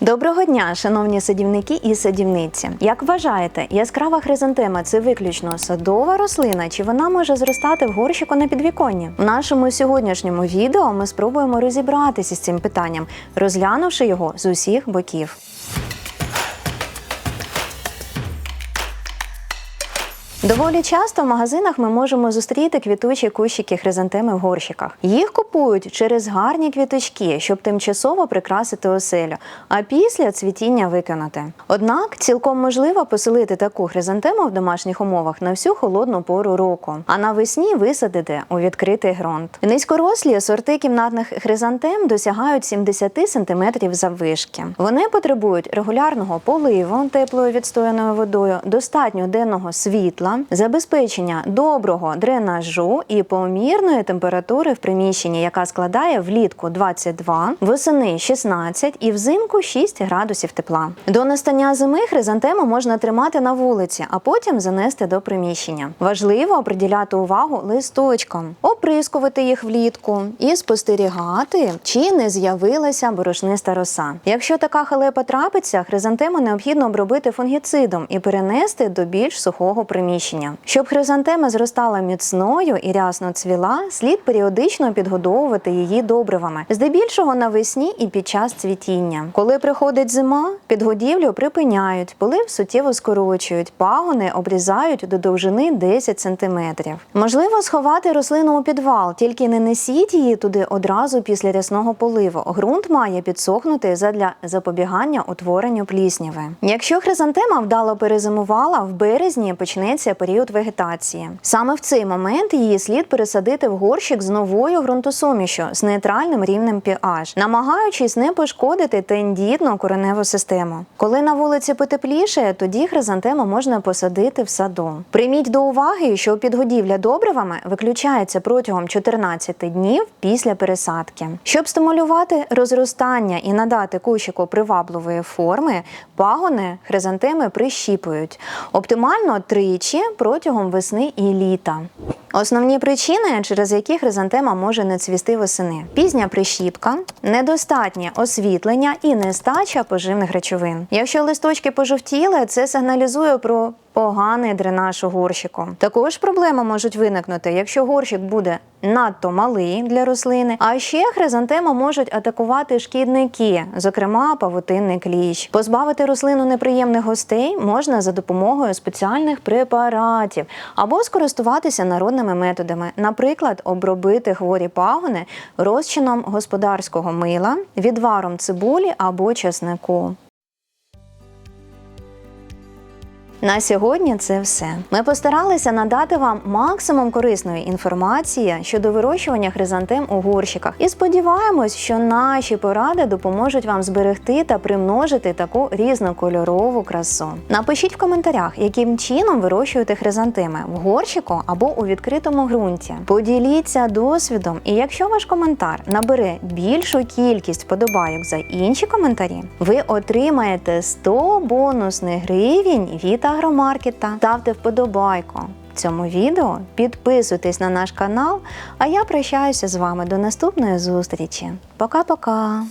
Доброго дня, шановні садівники і садівниці. Як вважаєте, яскрава хризантема це виключно садова рослина, чи вона може зростати в горщику на підвіконні? В нашому сьогоднішньому відео ми спробуємо розібратися з цим питанням, розглянувши його з усіх боків. Доволі часто в магазинах ми можемо зустріти квітучі кущики хризантеми в горщиках. Їх купують через гарні квіточки, щоб тимчасово прикрасити оселю, а після цвітіння викинути. Однак цілком можливо поселити таку хризантему в домашніх умовах на всю холодну пору року, а навесні висадити у відкритий ґрунт. Низькорослі сорти кімнатних хризантем досягають 70 см заввишки. Вони потребують регулярного поливу теплою відстояною водою, достатньо денного світла, забезпечення доброго дренажу і помірної температури в приміщенні, яка складає влітку 22, восени 16 і взимку 6 градусів тепла. До настання зими хризантему можна тримати на вулиці, а потім занести до приміщення. Важливо приділяти увагу листочкам, оприскувати їх влітку і спостерігати, чи не з'явилася борошниста роса. Якщо така халепа трапиться, хризантему необхідно обробити фунгіцидом і перенести до більш сухого приміщення. Щоб хризантема зростала міцною і рясно цвіла, слід періодично підгодовувати її добривами, здебільшого навесні і під час цвітіння. Коли приходить зима, підгодівлю припиняють, полив суттєво скорочують, пагони обрізають до довжини 10 см. Можливо сховати рослину у підвал, тільки не несіть її туди одразу після рясного поливу. Ґрунт має підсохнути задля запобігання утворенню плісняви. Якщо хризантема вдало перезимувала, в березні почнеться період вегетації. Саме в цей момент її слід пересадити в горщик з новою ґрунтосумішю з нейтральним рівнем pH, намагаючись не пошкодити тендітну кореневу систему. Коли на вулиці потепліше, тоді хризантему можна посадити в саду. Прийміть до уваги, що підгодівля добривами виключається протягом 14 днів після пересадки. Щоб стимулювати розростання і надати кущику привабливої форми, пагони хризантеми прищіпують. Оптимально тричі протягом весни і літа. Основні причини, через які хризантема може не цвісти восени: пізня прищіпка, недостатнє освітлення і нестача поживних речовин. Якщо листочки пожовтіли, це сигналізує про поганий дренаж у горщику. Також проблеми можуть виникнути, якщо горщик буде надто малий для рослини. А ще хризантема можуть атакувати шкідники, зокрема павутинний кліщ. Позбавити рослину неприємних гостей можна за допомогою спеціальних препаратів або скористуватися народними методами, наприклад, обробити хворі пагони розчином господарського мила, відваром цибулі або чеснику. На сьогодні це все. Ми постаралися надати вам максимум корисної інформації щодо вирощування хризантем у горщиках і сподіваємось, що наші поради допоможуть вам зберегти та примножити таку різнокольорову красу. Напишіть в коментарях, яким чином вирощуєте хризантеми в горщику або у відкритому ґрунті. Поділіться досвідом, і якщо ваш коментар набере більшу кількість вподобайок за інші коментарі, ви отримаєте 100 бонусних гривень від агромаркета. Ставте вподобайку цьому відео, підписуйтесь на наш канал. А я прощаюся з вами до наступної зустрічі. Пока-пока!